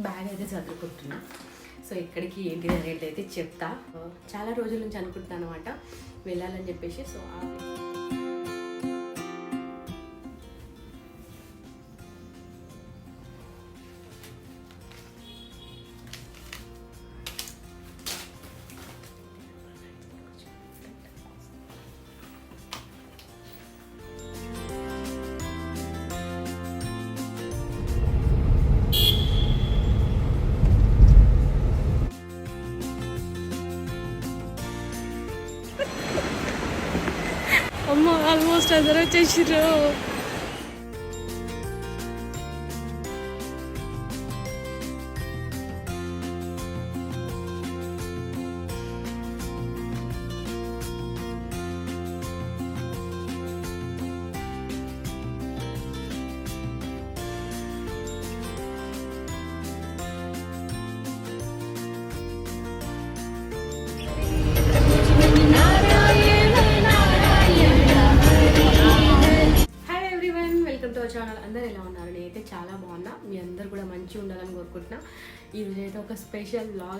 Bag అయితే చదువుకుంటున్నా so ఇక్కడికి ఏంటిది అనేది అయితే చెప్తా. చాలా రోజుల నుంచి అనుకుంటున్నాను అనమాట వెళ్ళాలని చెప్పేసి సో ఆ ఆల్మోస్ట్ అందరూ వచ్చేసారు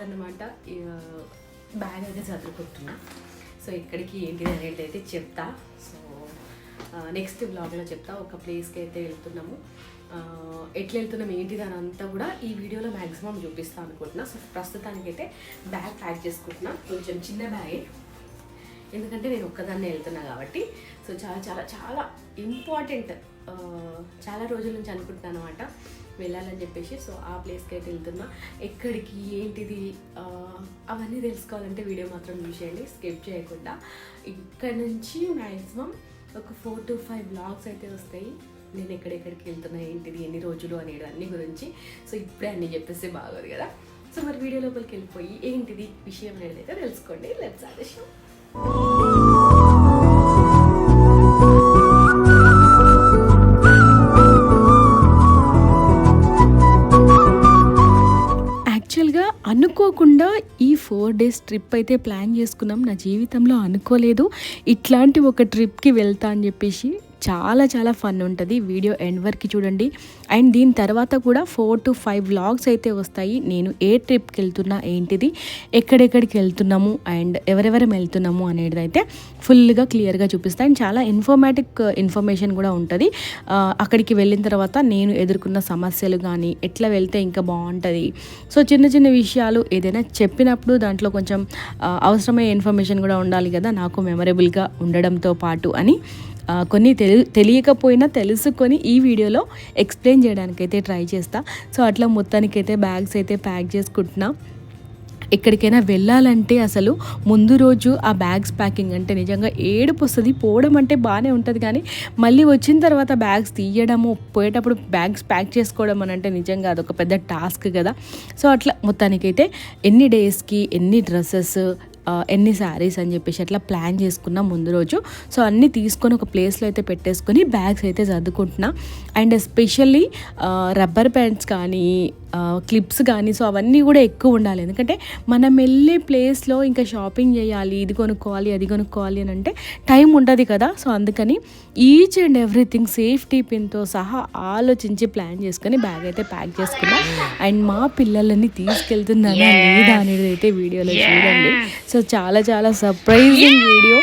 అనమాట బ్యాగ్ అయితే చదువుకుంటున్నా సో ఎక్కడికి ఏంటిది అనేది అయితే చెప్తా. సో నెక్స్ట్ బ్లాగ్లో చెప్తా. ఒక ప్లేస్కి అయితే వెళ్తున్నాము. ఎట్లా వెళ్తున్నాం ఏంటిది అని అంతా కూడా ఈ వీడియోలో మ్యాక్సిమం చూపిస్తాను అనుకుంటున్నా. సో ప్రస్తుతానికైతే బ్యాగ్ ప్యాక్ చేసుకుంటున్నా. కొంచెం చిన్న బ్యాగే ఎందుకంటే నేను ఒక్కదాన్నే వెళ్తున్నా కాబట్టి. సో చాలా చాలా చాలా ఇంపార్టెంట్ చాలా రోజుల నుంచి అనుకుంటున్నాను అనమాట వెళ్ళాలని చెప్పేసి సో ఆ ప్లేస్కి అయితే వెళ్తున్నా. ఎక్కడికి ఏంటిది అవన్నీ తెలుసుకోవాలంటే వీడియో మాత్రం చూసేయండి స్కిప్ చేయకుండా. ఇక్కడ నుంచి మ్యాక్సిమం ఒక ఫోర్ టు ఫైవ్ బ్లాగ్స్ అయితే వస్తాయి. నేను ఎక్కడెక్కడికి వెళ్తున్నా ఏంటిది ఎన్ని రోజులు అనేది అన్ని గురించి. సో ఇప్పుడే అన్నీ చెప్పేస్తే బాగోదు కదా. సో మరి వీడియో లోపలికి వెళ్ళిపోయి ఏంటిది విషయం అనేది అయితే తెలుసుకోండి. లెట్స్ ఆదేశం ఫోర్ డేస్ ట్రిప్ అయితే ప్లాన్ చేసుకున్నాం. నా జీవితంలో అనుకోలేదు. ఇట్లాంటి ఒక ట్రిప్కి వెళ్తా అని చెప్పేసి చాలా చాలా ఫన్ ఉంటుంది. వీడియో ఎండ్ వరకు చూడండి. అండ్ దీని తర్వాత కూడా ఫోర్ టు ఫైవ్ వ్లాగ్స్ అయితే వస్తాయి. నేను ఏ ట్రిప్కి వెళ్తున్నా ఏంటిది ఎక్కడెక్కడికి వెళ్తున్నాము అండ్ ఎవరెవరం వెళ్తున్నాము అనేది అయితే ఫుల్గా క్లియర్గా చూపిస్తాయి అండ్ చాలా ఇన్ఫర్మేటిక్ ఇన్ఫర్మేషన్ కూడా ఉంటుంది. అక్కడికి వెళ్ళిన తర్వాత నేను ఎదుర్కొన్న సమస్యలు కానీ ఎట్లా వెళ్తే ఇంకా బాగుంటుంది. సో చిన్న చిన్న విషయాలు ఏదైనా చెప్పినప్పుడు దాంట్లో కొంచెం అవసరమయ్యే ఇన్ఫర్మేషన్ కూడా ఉండాలి కదా. నాకు మెమరబుల్గా ఉండడంతో పాటు అని. కొన్ని తెలి తెలియకపోయినా తెలుసుకొని ఈ వీడియోలో ఎక్స్ప్లెయిన్ చేయడానికైతే ట్రై చేస్తా. సో అట్లా మొత్తానికైతే బ్యాగ్స్ అయితే ప్యాక్ చేసుకుంటున్నా. ఎక్కడికైనా వెళ్ళాలంటే అసలు ముందు రోజు ఆ బ్యాగ్స్ ప్యాకింగ్ అంటే నిజంగా ఏడుపు వస్తుంది. పోవడం అంటే బాగానే ఉంటుంది కానీ మళ్ళీ వచ్చిన తర్వాత బ్యాగ్స్ తీయడము పోయేటప్పుడు బ్యాగ్స్ ప్యాక్ చేసుకోవడం అని అంటే నిజంగా అదొక పెద్ద టాస్క్ కదా. సో అట్లా మొత్తానికైతే ఎన్ని డేస్కి ఎన్ని డ్రెస్సెస్ ఎన్ని శారీస్ అని చెప్పేసి అట్లా ప్లాన్ చేసుకున్నా ముందు రోజు. సో అన్నీ తీసుకొని ఒక ప్లేస్లో అయితే పెట్టేసుకొని బ్యాగ్స్ అయితే చదువుకుంటున్నా అండ్ ఎస్పెషల్లీ రబ్బర్ బ్యాండ్స్ కానీ క్లిప్స్ కానీ సో అవన్నీ కూడా ఎక్కువ ఉండాలి. ఎందుకంటే మనం వెళ్ళే ప్లేస్లో ఇంకా షాపింగ్ చేయాలి ఇది కొనుక్కోవాలి అది కొనుక్కోవాలి అని అంటే టైం ఉంటుంది కదా. సో అందుకని ఈచ్ అండ్ ఎవ్రీథింగ్ సేఫ్టీ పిన్తో సహా ఆలోచించి ప్లాన్ చేసుకొని బ్యాగ్ అయితే ప్యాక్ చేసుకున్నా. అండ్ మా పిల్లలని తీసుకెళ్తున్నానా లేదా అనేది అయితే వీడియోలో చూడండి. సో చాలా చాలా సర్ప్రైజింగ్ వీడియో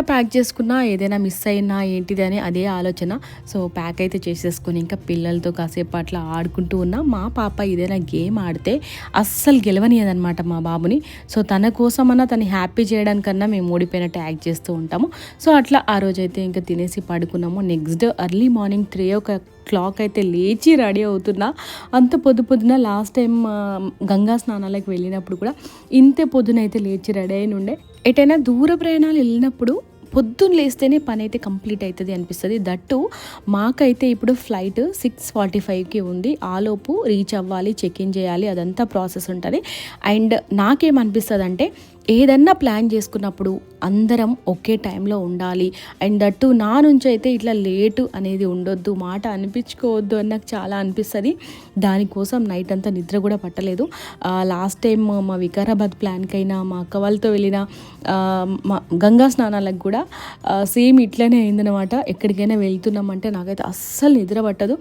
ఎంత ప్యాక్ చేసుకున్నా ఏదైనా మిస్ అయినా ఏంటిది అని అదే ఆలోచన. సో ప్యాక్ అయితే చేసేసుకొని ఇంకా పిల్లలతో కాసేపు అట్లా ఆడుకుంటూ ఉన్నా. మా పాప ఏదైనా గేమ్ ఆడితే అస్సలు గెలవనియదనమాట మా బాబుని. సో తన కోసమన్నా తను హ్యాపీ చేయడానికన్నా మేము ఓడిపోయినట్టు యాక్ట్ చేస్తూ ఉంటాము. సో అట్లా ఆ రోజైతే ఇంకా తినేసి పడుకున్నాము. Next day early morning three o'clock అయితే లేచి రెడీ అవుతున్నా. అంత పొద్దు పొద్దున లాస్ట్ టైం గంగా స్నానాలకు వెళ్ళినప్పుడు కూడా ఇంతే పొద్దున అయితే లేచి రెడీ అయిన ఉండే ఎటైనా దూర ప్రయాణాలు వెళ్ళినప్పుడు పొద్దున్న లేస్తేనే పని అయితే కంప్లీట్ అవుతుంది అనిపిస్తుంది. దట్టు మాకైతే ఇప్పుడు ఫ్లైట్ సిక్స్ ఫార్టీ ఫైవ్కి ఉంది. ఆలోపు రీచ్ అవ్వాలి చెక్ ఇన్ చేయాలి అదంతా ప్రాసెస్ ఉంటుంది. అండ్ నాకేమనిపిస్తుంది అంటే ఏదన్నా ప్లాన్ చేసుకున్నప్పుడు అందరం ఒకే టైంలో ఉండాలి. అండ్ దట్టు నా నుంచి అయితే ఇట్లా లేటు అనేది ఉండొద్దు మాట అనిపించుకోవద్దు అని నాకు చాలా అనిపిస్తుంది. దానికోసం నైట్ అంతా నిద్ర కూడా పట్టలేదు. లాస్ట్ టైం మా వికారాబాద్ ప్లాన్కైనా మా అక్క వాళ్ళతో వెళ్ళిన గంగా స్నానాలకు కూడా సేమ్ ఇట్లనే అయిందనమాట ఎక్కడికైనా వెళ్తున్నామంటే నాకైతే అస్సలు నిద్ర పట్టదు.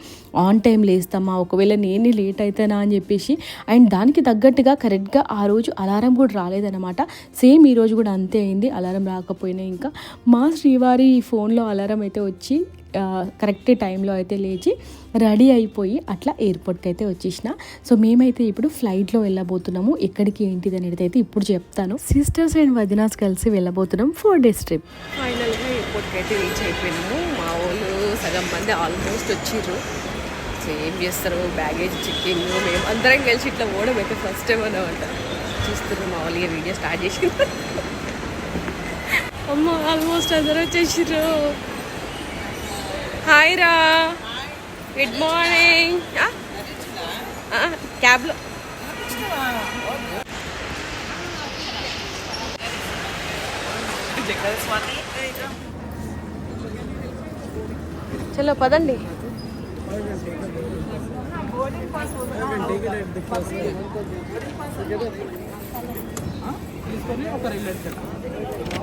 ఆన్ టైం లేస్తామా? ఒకవేళ నేనే లేట్ అవుతానా అని చెప్పేసి అండ్ దానికి తగ్గట్టుగా కరెక్ట్గా ఆ రోజు అలారం కూడా రాలేదనమాట సేమ్ ఈరోజు కూడా అంతే అయింది అలారం రాకపోయినా ఇంకా. మా శ్రీవారి ఫోన్లో అలారం అయితే వచ్చి కరెక్ట్ టైంలో అయితే లేచి రెడీ అయిపోయి అట్లా ఎయిర్పోర్ట్కి అయితే వచ్చేసిన. సో మేమైతే ఇప్పుడు ఫ్లైట్లో వెళ్ళబోతున్నాము. ఎక్కడికి ఏంటిది అనేది అయితే ఇప్పుడు చెప్తాను. సిస్టర్స్ అండ్ వదినాస్ కలిసి వెళ్ళబోతున్నాం ఫోర్ డేస్ ట్రిప్ ఫైనల్గా ఎయిర్పోర్ట్కి అయితే రీచ్ అయిపోయినాము. మా వాళ్ళు సగం మంది ఆల్మోస్ట్ వచ్చిర్రు. సో ఏం చేస్తారు. బ్యాగేజ్ చెక్కింగ్ మేము అందరం కలిసి ఇట్లా పోవడం అయితే ఫస్ట్ టైం అనమాట చూస్తున్నారు మా వాళ్ళు వీడియో స్టార్ట్ చేసి అమ్మ ఆల్మోస్ట్ అందరూ వచ్చేసిర్రు. హాయ్ రా గుడ్ మార్నింగ్ క్యాబ్లో చలో పదండి. అక్క,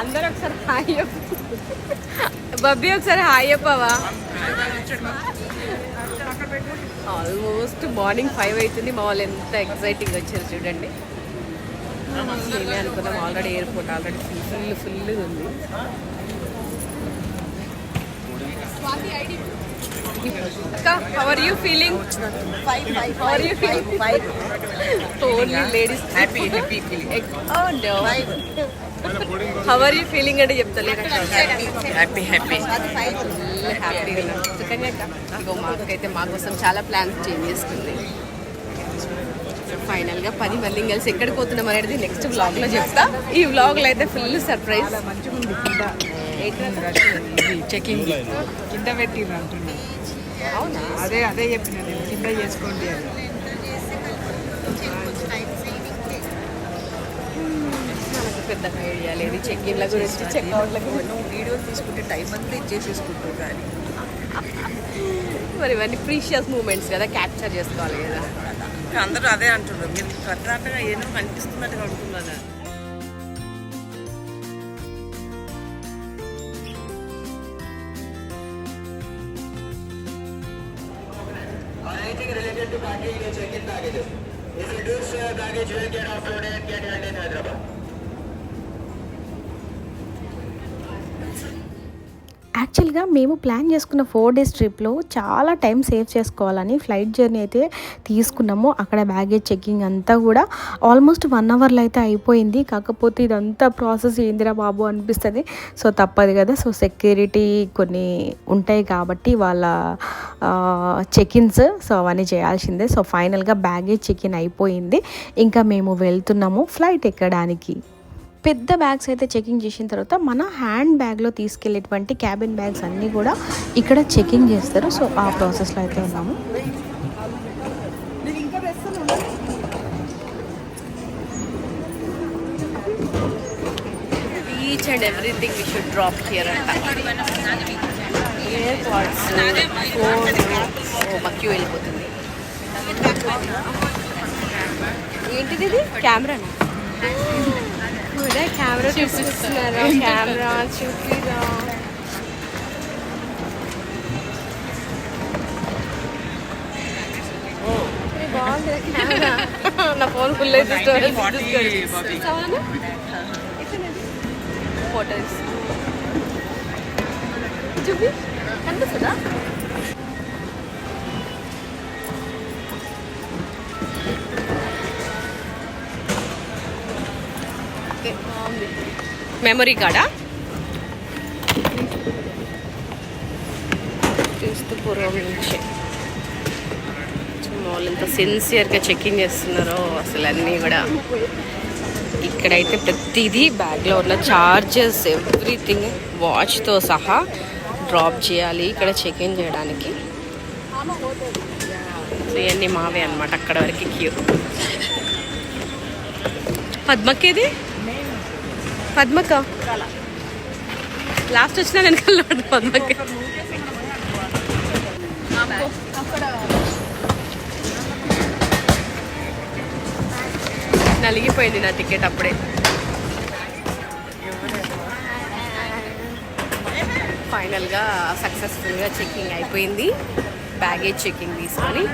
అందరూ ఒకసారి హాయ్ చెప్పు. బబ్బీ ఒకసారి హాయ్ చెప్పవా? ఆల్మోస్ట్ మార్నింగ్ ఫైవ్ అవుతుంది. మా వాళ్ళు ఎంత ఎక్సైటింగ్ వచ్చారు చూడండి. మేమే అనుకున్నాం already airport already full full ఉంది. అక్క how are you feeling how are you feeling only ladies happy happy feeling oh no how are you feeling అంటే చెప్తలేరు హ్యాపీ హ్యాపీ హ్యాపీగా సుకన్య ఇగో మాకైతే మా కోసం చాలా ప్లాన్స్ చేంజ్ చేసుకుంది ఫైనల్గా పది మంది కలిసి ఎక్కడికి పోతున్నాం అనేది నెక్స్ట్ వ్లాగ్లో చెప్తా. ఈ వ్లాగ్లో అయితే ఫుల్ సర్ప్రైజ్ చెకింగ్ కింద. అవునా అదే అదే చెప్పిన నేను కింద చేసుకోండి అని. మనకు పెద్దగా ఐడియా లేదు. చెక్ ఇన్ల గురించి చెక్అవుట్ల గురించి. నువ్వు వీడియో తీసుకుంటే టైం అంతా ఇచ్చేసేసుకుంటావు కానీ మరి ఇవన్నీ ప్రీషియస్ మూమెంట్స్ కదా క్యాప్చర్ చేసుకోవాలి కదా. అందరూ అదే అంటున్నారు. మీరు ప్రధానంగా ఏమో కనిపిస్తున్నట్టుగా doing a check-in packages. If you do so, baggage will get offloaded, get handed in Hyderabad. యాక్చువల్గా మేము ప్లాన్ చేసుకున్న ఫోర్ డేస్ ట్రిప్లో చాలా టైం సేవ్ చేసుకోవాలని ఫ్లైట్ జర్నీ అయితే తీసుకున్నాము. అక్కడ బ్యాగేజ్ చెక్కింగ్ అంతా కూడా ఆల్మోస్ట్ వన్ అవర్లో అయితే అయిపోయింది. కాకపోతే ఇదంతా ప్రాసెస్ ఏందిరా బాబు అనిపిస్తుంది. సో తప్పదు కదా. సో సెక్యూరిటీ కొన్ని ఉంటాయి కాబట్టి వాళ్ళ చెకిన్స్ సో అవన్నీ చేయాల్సిందే. సో ఫైనల్గా బ్యాగేజ్ చెకిన్ అయిపోయింది. ఇంకా మేము వెళ్తున్నాము. ఫ్లైట్ ఎక్కడానికి? పెద్ద బ్యాగ్స్ అయితే చెకింగ్ చేసిన తర్వాత మన హ్యాండ్ బ్యాగ్లో తీసుకెళ్ళేటువంటి క్యాబిన్ బ్యాగ్స్ అన్నీ కూడా ఇక్కడ చెకింగ్ చేస్తారు. సో ఆ ప్రాసెస్లో అయితే ఉన్నాము. Each and everything we should drop here అంట వెళ్ళిపోతుంది. ఏంటిది ఇది? కెమెరానా? కెమెరా చూపిస్తున్నారా కెమెరా చూపిరా బాగుంది కెమెరా నా ఫోన్ ఫుల్ అయితే స్టోరేజ్ ఫోటోస్ చూపి కనిపిస్తుందా మెమరీ కార్డా చూస్తూ పూర్వం నుంచి. వాళ్ళు ఎంత సిన్సియర్గా చెకింగ్ చేస్తున్నారో అసలు అన్నీ కూడా. ఇక్కడైతే ప్రతిదీ బ్యాగ్లో ఉన్న చార్జెస్ ఎవ్రీథింగ్ వాచ్తో సహా డ్రాప్ చేయాలి ఇక్కడ చెకింగ్ చేయడానికి. సో ఇవన్నీ మావే అనమాట అక్కడ వరకు క్యూ. పద్మకేది? పద్మక. లాస్ట్ వచ్చిన వెనకాల పద్మకి. నలిగిపోయింది నా టికెట్ అప్పుడే. ఫైనల్గా సక్సెస్ఫుల్గా చెక్కింగ్ అయిపోయింది. బ్యాగేజ్ చెక్కింగ్ తీసుకొని.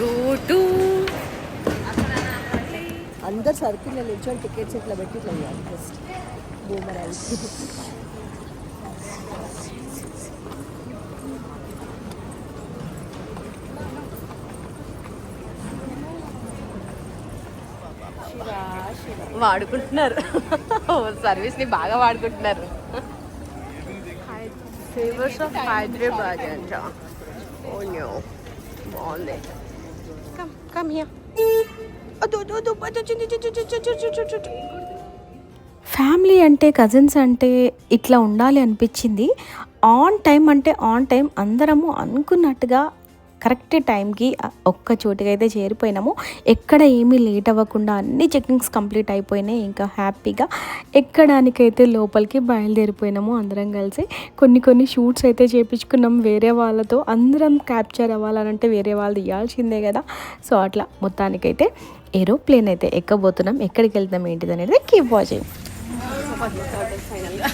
గో టు అందరు సర్కిల్ నిల్చొని టికెట్స్ ఇట్లా పెట్టి ఇట్లా చేయాలి ఫస్ట్ బూమరాయి వాడుకుంటున్నారు. సర్వీస్ని బాగా వాడుకుంటున్నారు. ఫేవర్స్ ఆఫ్ హైదరాబాద్ అంట ఓ న్యూ బాగుంది కమ్ కమ్ హియర్ ఫ్యామిలీ అంటే కజిన్స్ అంటే ఇట్లా ఉండాలి అనిపించింది. ఆన్ టైం అంటే ఆన్ టైం అందరము అనుకున్నట్టుగా కరెక్ట్ టైంకి ఒక్క చోటుకి అయితే చేరిపోయినాము. ఎక్కడ ఏమీ లేట్ అవ్వకుండా అన్ని చెకింగ్స్ కంప్లీట్ అయిపోయినాయి. ఇంకా హ్యాపీగా ఎక్కడానికైతే లోపలికి బయలుదేరిపోయినాము అందరం కలిసి కొన్ని కొన్ని షూట్స్ అయితే చేపించుకున్నాం వేరే వాళ్ళతో. అందరం క్యాప్చర్ అవ్వాలనంటే వేరే వాళ్ళు ఇవ్వాల్సిందే కదా. సో అట్లా మొత్తానికైతే ఏరోప్లేన్ అయితే ఎక్కబోతున్నాం ఎక్కడికి వెళ్తాం ఏంటిది అనేది కీప్ వాచింగ్ ఫైనల్గా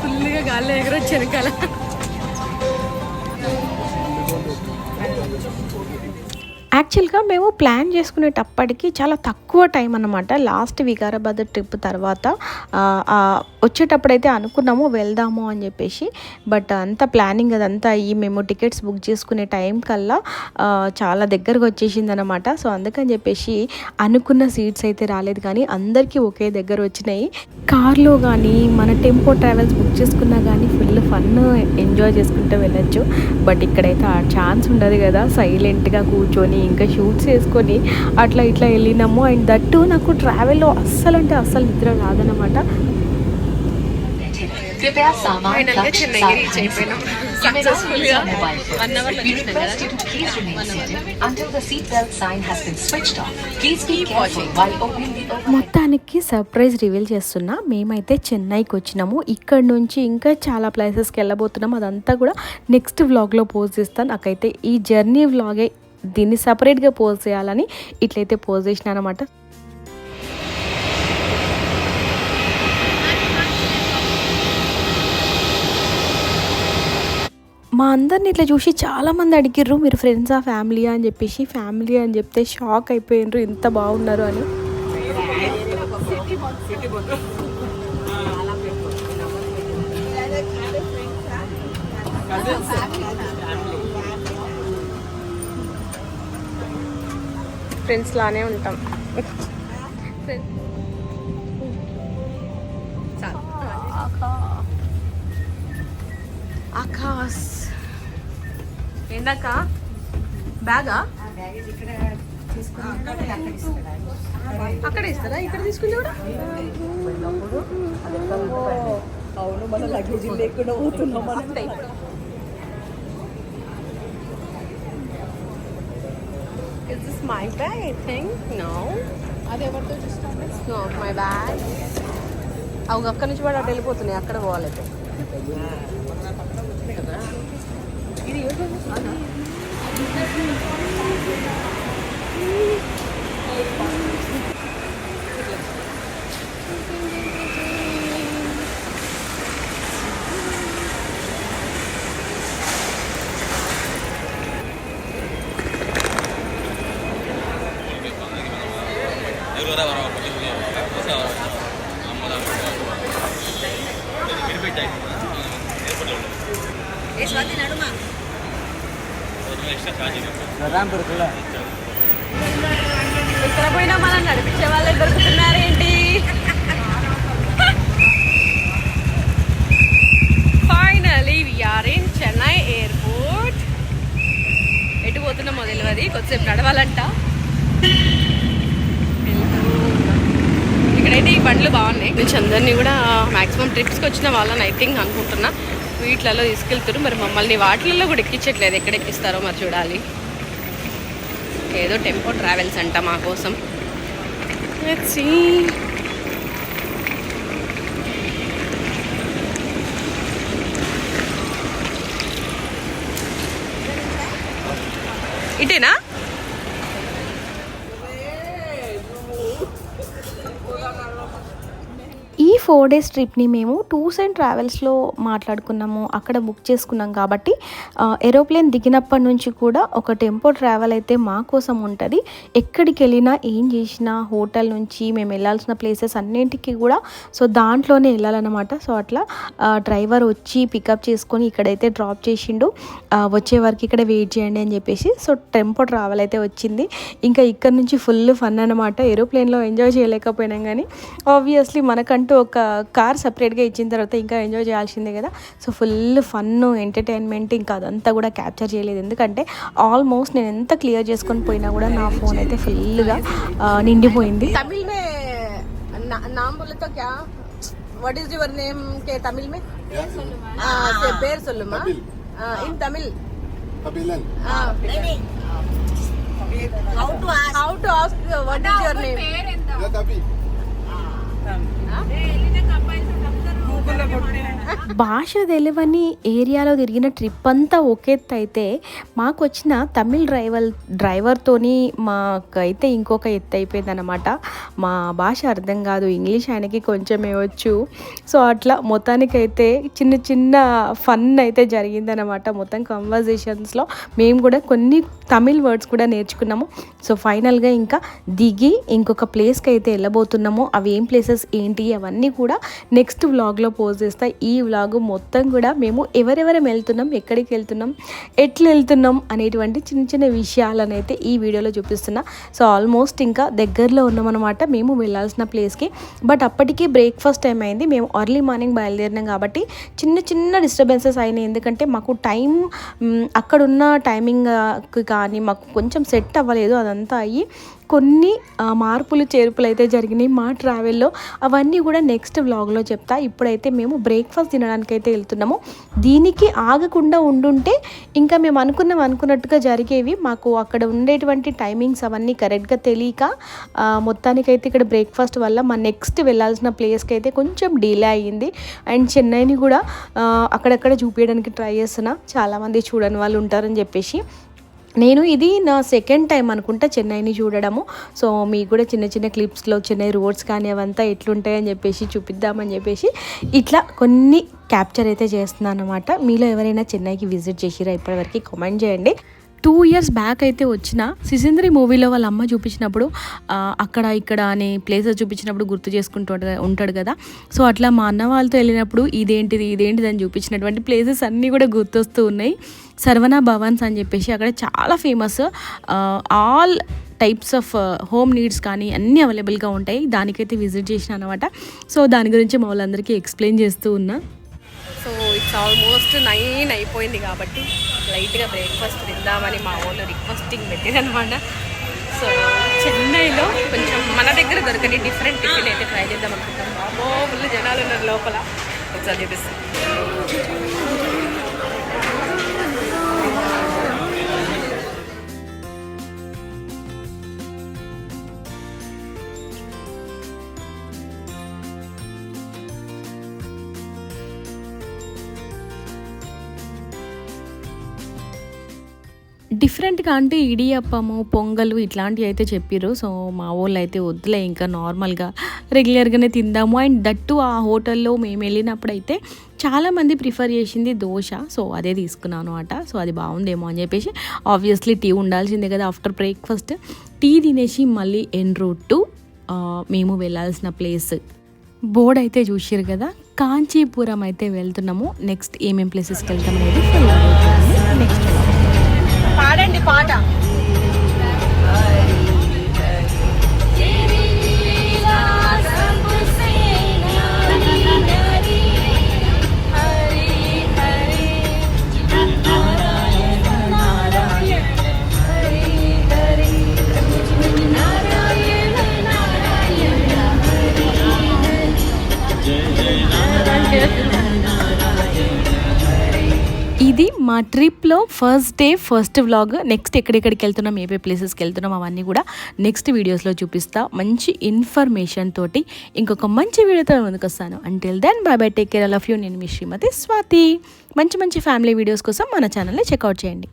ఫుల్గా గాల్లో ఎగరొచ్చు వెనకాల యాక్చువల్గా మేము ప్లాన్ చేసుకునేటప్పటికి చాలా తక్కువ టైం అన్నమాట. లాస్ట్ వికారాబాద్ ట్రిప్ తర్వాత వచ్చేటప్పుడైతే అనుకున్నాము వెళ్దాము అని చెప్పేసి. బట్ అంత ప్లానింగ్ అదంతా అయ్యి మేము టికెట్స్ బుక్ చేసుకునే టైం కల్లా చాలా దగ్గరకు వచ్చేసింది అనమాట సో అందుకని చెప్పేసి అనుకున్న సీట్స్ అయితే రాలేదు. కానీ అందరికీ ఒకే దగ్గర వచ్చినాయి. కార్లో కానీ మన టెంపో ట్రావెల్స్ బుక్ చేసుకున్నా కానీ ఫుల్ ఫన్ ఎంజాయ్ చేసుకుంటూ వెళ్ళొచ్చు. బట్ ఇక్కడైతే ఆ ఛాన్స్ ఉండదు కదా సైలెంట్గా కూర్చొని ఇంకా షూట్స్ వేసుకొని అట్లా ఇట్లా వెళ్ళినాము అండ్ దట్టు నాకు ట్రావెల్లో అస్సలు అంటే అస్సలు నిద్ర రాదనమాట कृपया सामान ఫైనల్గా कक्ष చెన్నైకి రీచ్ सावधानी से అయిపోయినాం रखें। You may now use సక్సెస్ఫుల్గా your mobile phone. వన్ అవర్లో We చూసినాం request you కదా to please remain seated until the seatbelt sign has been switched off. Please be careful while opening the overhead మొత్తానికి surprise reveal చేస్తున్నా మేమైతే చెన్నైకి వచ్చినాము ఇక్కడ నుంచి ఇంకా చాలా ప్లేసెస్కి వెళ్ళబోతున్నాం అదంతా కూడా నెక్స్ట్ వ్లాగ్లో పోస్ట్ చేస్తాను నాకైతే ఈ జర్నీ వ్లాగే దీన్ని సపరేట్గా పోజ్ చేయాలని ఇట్లయితే పోజ్ చేసిన అనమాట మా అందరిని ఇట్లా చూసి చాలామంది అడిగిర్రు మీరు ఫ్రెండ్సా ఫ్యామిలీ అని చెప్పేసి. ఫ్యామిలీ అని చెప్తే షాక్ అయిపోయినరు ఇంత బాగున్నారు అని. ఫ్రెండ్స్ లానే ఉంటాం. ఆకాశ్. ఏందక్క? బ్యాగా? అక్కడ ఇస్తారా? ఇక్కడ తీసుకుంది కూడా అవును మన లగేజ్ లేకుండా పోతున్నాం That's my bag, I think. No. Are they ever just It's not my bag. అవి అక్కడి నుంచి కూడా అటు వెళ్ళిపోతున్నాయి అక్కడ పోవాలైతే ఇది యూట్యూబ్ ఇక్కడ పోయినా మనం నడిపించే వాళ్ళే దొరుకుతున్నారేంటి finally we are in Chennai airport ఎటు పోతున్నామో తెలియదు కొద్దిసేపు నడవాలంట. ఇక్కడైతే ఈ బండ్లు బాగున్నాయి. నుంచి అందరినీ కూడా మాక్సిమం ట్రిప్స్కి వచ్చిన వాళ్ళని ఐ థింక్ అనుకుంటున్నా. వీటిలలో తీసుకెళ్తారు. మరి మమ్మల్ని వాటిలలో కూడా ఎక్కించట్లేదు. ఎక్కడ ఎక్కిస్తారో మరి చూడాలి. ఏదో టెంపో ట్రావెల్స్ అంట మా కోసం. ఫోర్ డేస్ ట్రిప్ని మేము టూర్స్ అండ్ ట్రావెల్స్లో మాట్లాడుకున్నాము. అక్కడ బుక్ చేసుకున్నాం కాబట్టి ఏరోప్లేన్ దిగినప్పటి నుంచి కూడా ఒక టెంపో ట్రావెల్ అయితే మా కోసం ఉంటుంది. ఎక్కడికి వెళ్ళినా ఏం చేసినా హోటల్ నుంచి మేము వెళ్ళాల్సిన ప్లేసెస్ అన్నింటికి కూడా సో దాంట్లోనే వెళ్ళాలన్నమాట. సో అట్లా డ్రైవర్ వచ్చి పికప్ చేసుకొని ఇక్కడైతే డ్రాప్ చేసిండు. వచ్చే వరకు ఇక్కడ వెయిట్ చేయండి అని చెప్పేసి సో టెంపో ట్రావెల్ అయితే వచ్చింది. ఇంకా ఇక్కడ నుంచి ఫుల్ ఫన్ అనమాట ఏరోప్లేన్లో ఎంజాయ్ చేయలేకపోయినాం కానీ ఆబ్వియస్లీ మనకంటూ ఒక కార్ సపరేట్గా ఇచ్చిన తర్వాత ఇంకా ఎంజాయ్ చేయాల్సిందే కదా. సో ఫుల్ ఫన్ ఎంటర్టైన్మెంట్ ఇంకా అదంతా కూడా క్యాప్చర్ చేయలేదు. ఎందుకంటే ఆల్మోస్ట్ నేను ఎంత క్లియర్ చేసుకొని పోయినా కూడా నా ఫోన్ అయితే ఫుల్గా నిండిపోయింది. తమిళ వాట్ ఈస్ యువర్ నేమ్ కే తమిళ్ మే పేరు సొల్లుమా? In Tamil. How to ask what is your name భాష తెలియని ఏరియాలో తిరిగిన ట్రిప్ అంతా ఒకెత్తు అయితే మాకు వచ్చిన తమిళ్ డ్రైవర్ డ్రైవర్తోని మాకైతే ఇంకొక ఎత్తు అయిపోయింది అనమాట మా భాష అర్థం కాదు ఇంగ్లీష్ ఆయనకి కొంచెమే వచ్చు సో అట్లా మొత్తానికైతే చిన్న చిన్న ఫన్ అయితే జరిగిందనమాట మొత్తం కన్వర్జేషన్స్లో మేము కూడా కొన్ని తమిళ్ వర్డ్స్ కూడా నేర్చుకున్నాము. సో ఫైనల్గా ఇంకా దిగి ఇంకొక ప్లేస్కి అయితే వెళ్ళబోతున్నాము. అవి ఏం ప్లేసెస్ ఏంటి అవన్నీ కూడా నెక్స్ట్ వ్లాగ్లో పోస్ట్ చేస్తా. ఈ వ్లాగ్ మొత్తం కూడా మేము ఎవరెవరం వెళ్తున్నాం ఎక్కడికి వెళ్తున్నాం ఎట్లా వెళ్తున్నాం అనేటువంటి చిన్న చిన్న విషయాలను అయితే ఈ వీడియోలో చూపిస్తున్నా. సో ఆల్మోస్ట్ ఇంకా దగ్గరలో ఉన్నామన్నమాట. మేము వెళ్ళాల్సిన ప్లేస్కి. బట్ అప్పటికి బ్రేక్ఫాస్ట్ టైం అయింది. మేము అర్లీ మార్నింగ్ బయలుదేరినాం కాబట్టి చిన్న చిన్న డిస్టర్బెన్సెస్ అయినాయి. ఎందుకంటే మాకు టైం అక్కడున్న టైమింగ్ కానీ మాకు కొంచెం సెట్ అవ్వలేదు. అదంతా అయ్యి కొన్ని మార్పులు చేర్పులు అయితే జరిగినాయి మా ట్రావెల్లో. అవన్నీ కూడా నెక్స్ట్ వ్లాగ్లో చెప్తా. ఇప్పుడైతే మేము బ్రేక్ఫాస్ట్ తినడానికి అయితే వెళ్తున్నాము. దీనికి ఆగకుండా ఉండుంటే ఇంకా మేము అనుకున్నాం అనుకున్నట్టుగా జరిగేవి. మాకు అక్కడ ఉండేటువంటి టైమింగ్స్ అవన్నీ కరెక్ట్గా తెలియక మొత్తానికైతే ఇక్కడ బ్రేక్ఫాస్ట్ వల్ల మా నెక్స్ట్ వెళ్ళాల్సిన ప్లేస్కి అయితే కొంచెం డిలే అయ్యింది. అండ్ చెన్నైని కూడా అక్కడక్కడ చూపించడానికి ట్రై చేస్తున్నా. చాలామంది చూడని వాళ్ళు ఉంటారని చెప్పేసి. నేను ఇది నా సెకండ్ టైం అనుకుంటా చెన్నైని చూడడము. సో మీకు కూడా చిన్న చిన్న క్లిప్స్లో చెన్నై రోడ్స్ కానీ అవంతా ఎట్లుంటాయని చెప్పేసి చూపిద్దామని చెప్పేసి ఇట్లా కొన్ని క్యాప్చర్ అయితే చేస్తున్నాను అనమాట మీలో ఎవరైనా చెన్నైకి విజిట్ చేసిరా ఇప్పటివరకు? కామెంట్ చేయండి. టూ ఇయర్స్ బ్యాక్ అయితే వచ్చిన సిసింద్రి మూవీలో వాళ్ళ అమ్మ చూపించినప్పుడు అక్కడ ఇక్కడ అనే ప్లేసెస్ చూపించినప్పుడు గుర్తు చేసుకుంటూ ఉంటాడు- ఉంటాడు కదా. సో అట్లా మా అన్న వాళ్ళతో వెళ్ళినప్పుడు ఇదేంటిది ఇదేంటిది అని చూపించినటువంటి ప్లేసెస్ అన్నీ కూడా గుర్తొస్తూ ఉన్నాయి. సర్వనా భవన్స్ అని చెప్పేసి అక్కడ చాలా famous all types of home needs కానీ అన్నీ అవైలబుల్గా ఉంటాయి. దానికైతే విజిట్ చేసిన అనమాట సో దాని గురించి మా వాళ్ళందరికీ ఎక్స్ప్లెయిన్ చేస్తూ ఉన్నా. సో ఇట్స్ ఆల్మోస్ట్ నైన్ అయిపోయింది కాబట్టి లైట్గా బ్రేక్ఫాస్ట్ తిందామని మా వాళ్ళు రిక్వెస్టింగ్ పెట్టిరనమాట సో చెన్నైలో కొంచెం మన దగ్గర దొరకని డిఫరెంట్ టిఫిన్ అయితే ట్రై చేద్దాం అనుకుంటాం బాబో ఫుల్ జనాలు ఉన్నారు లోపల. ఒకసారి చూపిస్తాను డిఫరెంట్గా అంటే ఇడియప్పము పొంగలు ఇట్లాంటివి అయితే చెప్పారు సో మా వాళ్ళు అయితే వద్దులే ఇంకా నార్మల్గా రెగ్యులర్గానే తిందాము. అండ్ దట్టు ఆ హోటల్లో మేము వెళ్ళినప్పుడు అయితే చాలామంది ప్రిఫర్ చేసింది దోశ. సో అదే తీసుకున్నాను అట. సో అది బాగుందేమో అని చెప్పేసి ఆబ్వియస్లీ టీ ఉండాల్సిందే కదా ఆఫ్టర్ బ్రేక్ఫాస్ట్. టీ తినేసి మళ్ళీ ఎన్ రూట్ టు మేము వెళ్ళాల్సిన ప్లేస్. బోర్డ్ అయితే చూసారు కదా కాంచీపురం అయితే వెళ్తున్నాము. నెక్స్ట్ ఏమేం ప్లేసెస్కి వెళ్తాం అనేది పాడండి పాట. ట్రిప్లో first day first vlog. Next ఎక్కడెక్కడికి వెళ్తున్నాం ఏ ప్లేసెస్కి వెళ్తున్నాం అవన్నీ కూడా నెక్స్ట్ వీడియోస్లో చూపిస్తా. మంచి ఇన్ఫర్మేషన్ తోటి ఇంకొక మంచి వీడియోతో ముందుకు వస్తాను. Until then bye bye take care all of you నేను మీ శ్రీమతి స్వాతి. మంచి మంచి ఫ్యామిలీ వీడియోస్ కోసం మన ఛానల్ని చెక్అవుట్ చేయండి.